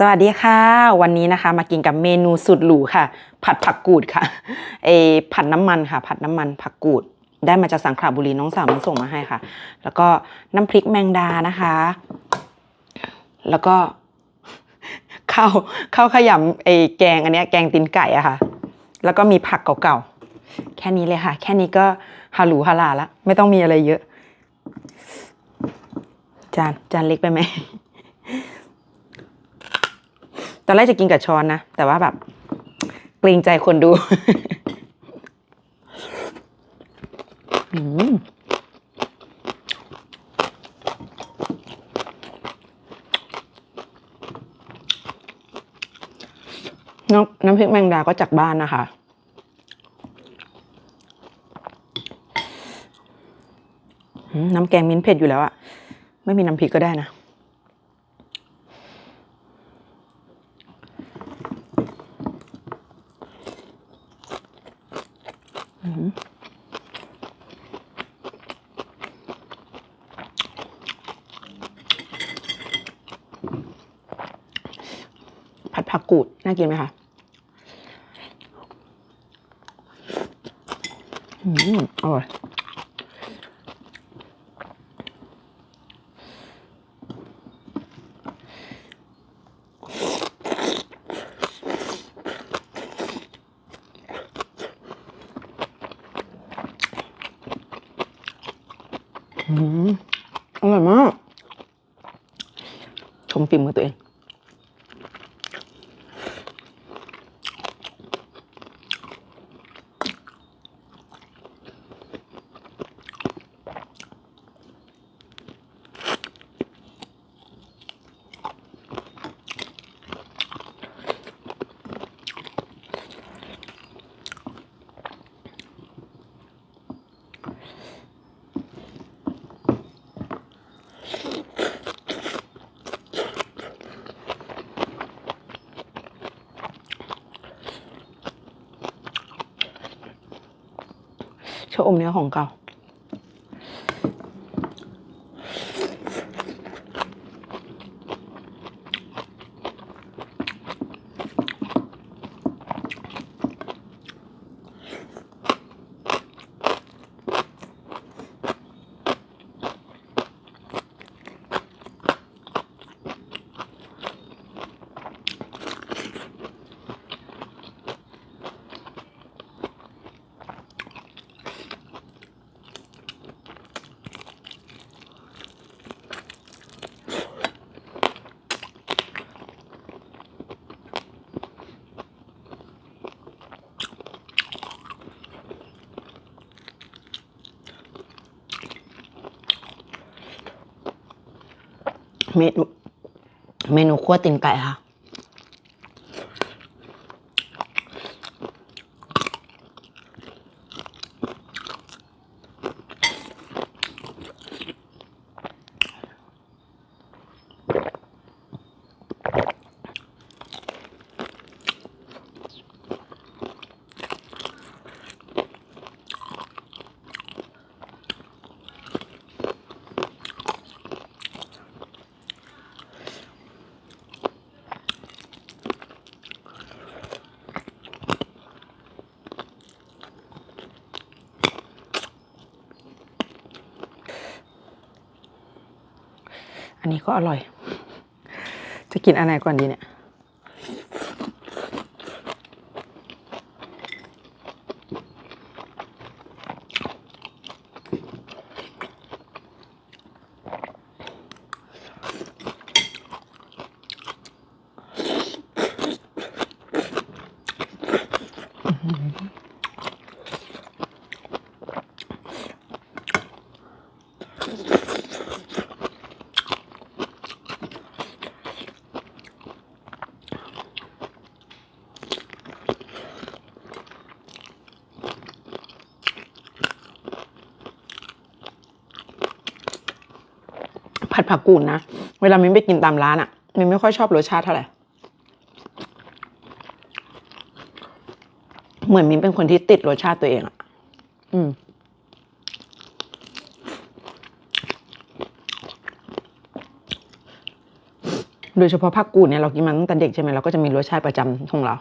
สวัสดีค่ะ วันนี้นะคะมากินกับเมนูสุดหรูค่ะ ผัดผักกูดค่ะเอผัดน้ำมันค่ะ ผัดน้ำมันผักกูด ได้มาจากสังขละบุรีน้องสาวมันส่งมาให้ค่ะ แล้วก็น้ำพริกแมงดานะคะ แล้วก็ข้าวข้าวขยำไอแกงอันนี้แกงตีนไก่อะค่ะ แล้วก็มีผักเก่าๆแค่นี้เลยค่ะ แค่นี้ก็ฮาหรูฮาลาละไม่ต้องมีอะไรเยอะ จานจานเล็กไปไหม ตอนแรกจะกินกับช้อนนะ แต่ว่าแบบ เกรงใจคนดูอืมน้ำน้ำพริกแมงดาก็จากบ้านนะคะอืมน้ำแกงมิ้นท์เผ็ดอยู่แล้วอะไม่มีน้ำพริกก็ได้นะ ผัดผั กรูด น่ากินไหมคะอืมอร่อย อืมอร่อยมาก ชมฝีมือตัวเอง ชะอมเนื้อของเก่า เมนูเมนูคั่วตีนไก่ค่ะ นนี้ก็อร่อย จะกินอันไหนก่อนดีเนี่ยผั ผักกูดนะ เวลามิ้นไปกินตามร้านอะ่ะมิ้นไม่ค่อยชอบรสชาติเท่าไหร่ เหมือนมิ้นเป็นคนที่ติดรสชาติตัวเองอะ่ะ อืมโดยเฉพาะผักกูดเนี่ยเรากินมาตั้งแต่เด็กใช่ไหมเราก็จะมีรสชาติประจำของเรา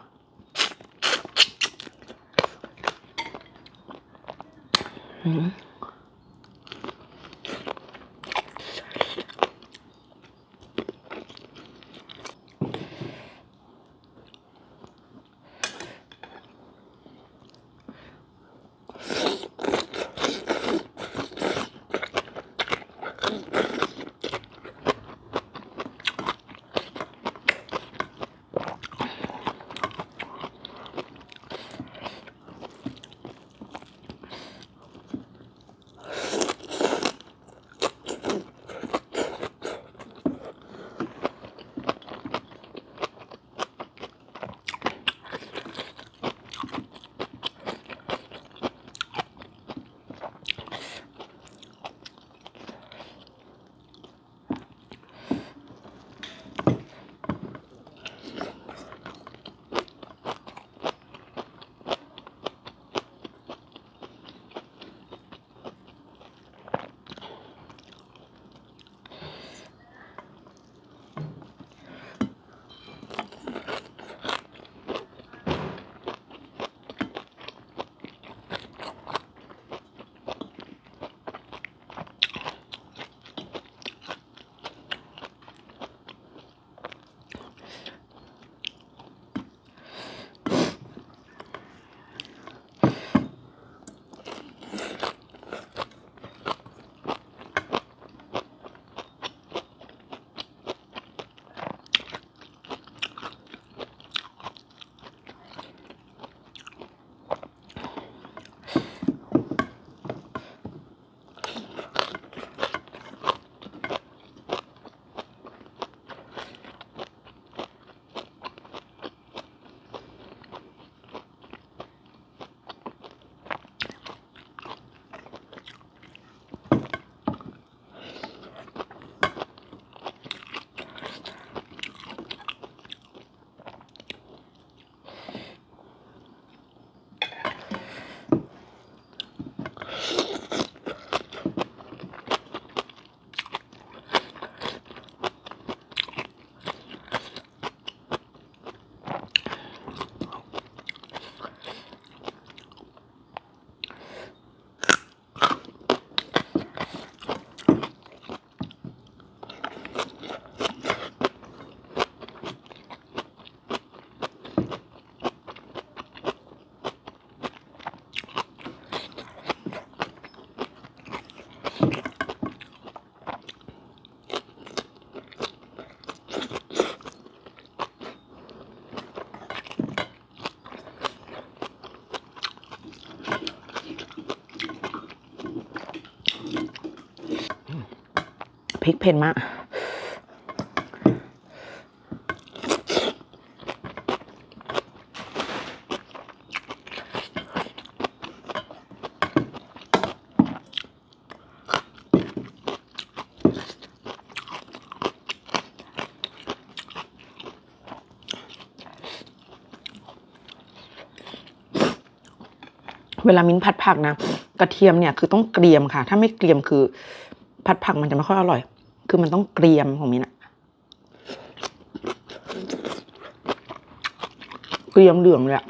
พริกเผ็ดมาก เวลามิ้นผัดผักนะ กระเทียมเนี่ยคือต้องเกรียมค่ะ ถ้าไม่เกรียมคือผัดผักมันจะไม่ค่อยอร่อย คือมันต้องเกรียมของมิ้นอะเกรียมเหลืองเลยอะ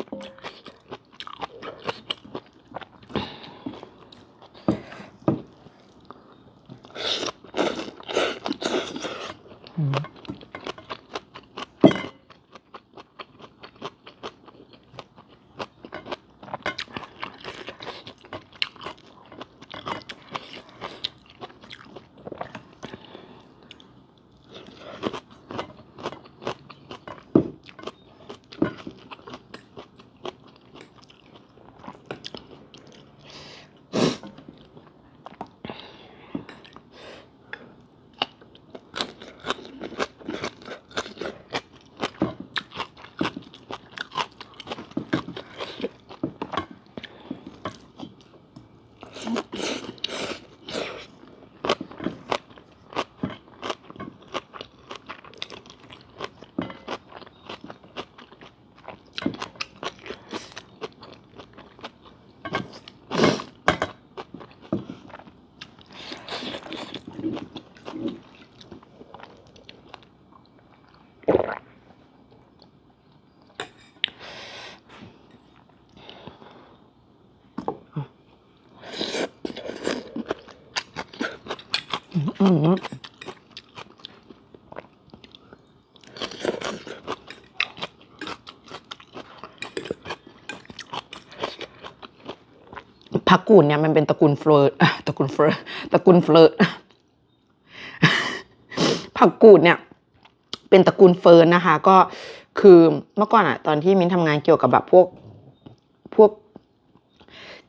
ผักกูดเนี่ยมันเป็นตระกูลเฟลอร์ตระกูลเฟลอร์ตระกูลเฟลอร์ผักกูดเนี่ย เป็นตระกูลเฟิร์นนะคะ ก็คือเมื่อก่อนอะตอนที่มิ้นทำงานเกี่ยวกับแบบพวกพวก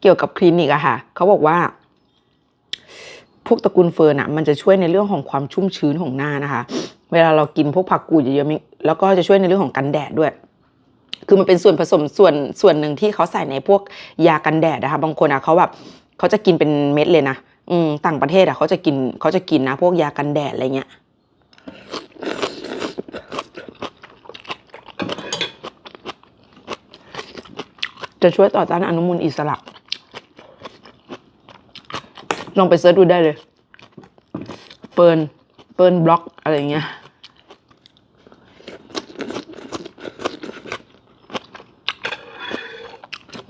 เกี่ยวกับคลินิกอะค่ะ เขาบอกว่า พวกตระกูลเฟิร์นอะมันจะช่วยในเรื่องของความชุ่มชื้นของหน้านะคะ เวลาเรากินพวกผักกูดเยอะๆมิแล้วก็จะช่วยในเรื่องของกันแดดด้วยคือมันเป็นส่วนผสมส่วนส่วนหนึ่งที่เขาใส่ในพวกยากันแดดนะคะบางคนอะเขาแบบเขาจะกินเป็นเม็ดเลยนะอืมต่างประเทศอะเขาจะกินเขาจะกินนะ พวกยากันแดดอะไรเงี้ยจะช่วยต่อต้านอนุมูลอิสระ ลองไปเสิร์ชดูได้เลย เปิร์นเปิร์นบล็อกอะไรเงี้ย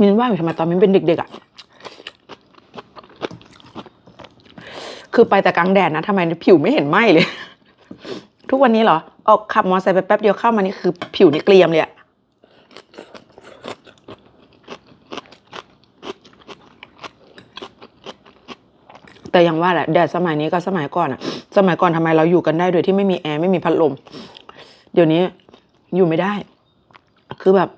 มินว่าอยู่ทำไมตอนมินเป็นเด็กๆอะ่ะ คือไปแต่กลางแดดนะทำไมผิวไม่เห็นไหมเลย ทุกวันนี้เหรอ ออกขับมอเตอร์ไซค์ไปแป๊บเดียวเข้ามานี่คือผิวนี่เกรียมเลยอะ แต่ยังว่าแหละแดดสมัยนี้กับสมัยก่อนอะสมัยก่อนทำไมเราอยู่กันได้โดยที่ไม่มีแอร์ไม่มีพัดลม เดี๋ยวนี้อยู่ไม่ได้ คือแบบ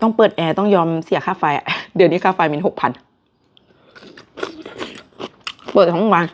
ต้องเปิดแอร์ต้องยอมเสียค่าไฟ เดี๋ยวนี้ค่าไฟมินหกพัน เปิดทั้งวัน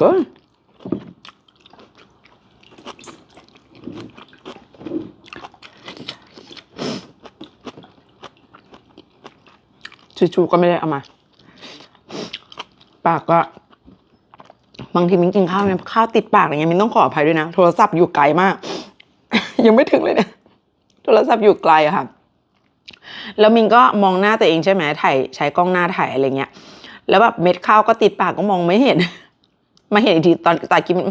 เกินชิชูก็ไม่ได้เอามา ปากก็ บางทีมิ้นกินข้าวเนี่ยข้าวติดปากอะไรเงี้ยมิ้นต้องขออภัยด้วยนะ โทรศัพท์อยู่ไกลมาก ยังไม่ถึงเลยเนี่ย โทรศัพท์อยู่ไกลอะค่ะ แล้วมินก็มองหน้าตัวเองใช่ไหมถ่ายใช้กล้องหน้าถ่ายอะไรเงี้ย แล้วแบบเม็ดข้าวก็ติดปากก็มองไม่เห็น มาเห็นอีกทีตอนตากินมัน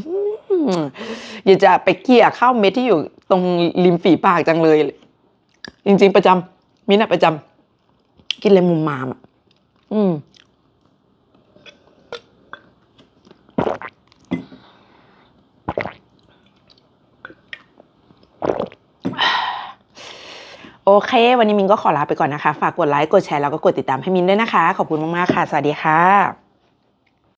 อยากจะไปเกี่ยข้าวเม็ดที่อยู่ตรงริมฝีปากจังเลย จริง ๆ ประจำมินะประจำกินเลยมุมมามอะอืมโอเค วันนี้มินก็ขอลาไปก่อนนะคะ ฝากกดไลค์ กดแชร์ แล้วก็กดติดตามให้มินด้วยนะคะ ขอบคุณมาก ๆ ค่ะ สวัสดีค่ะ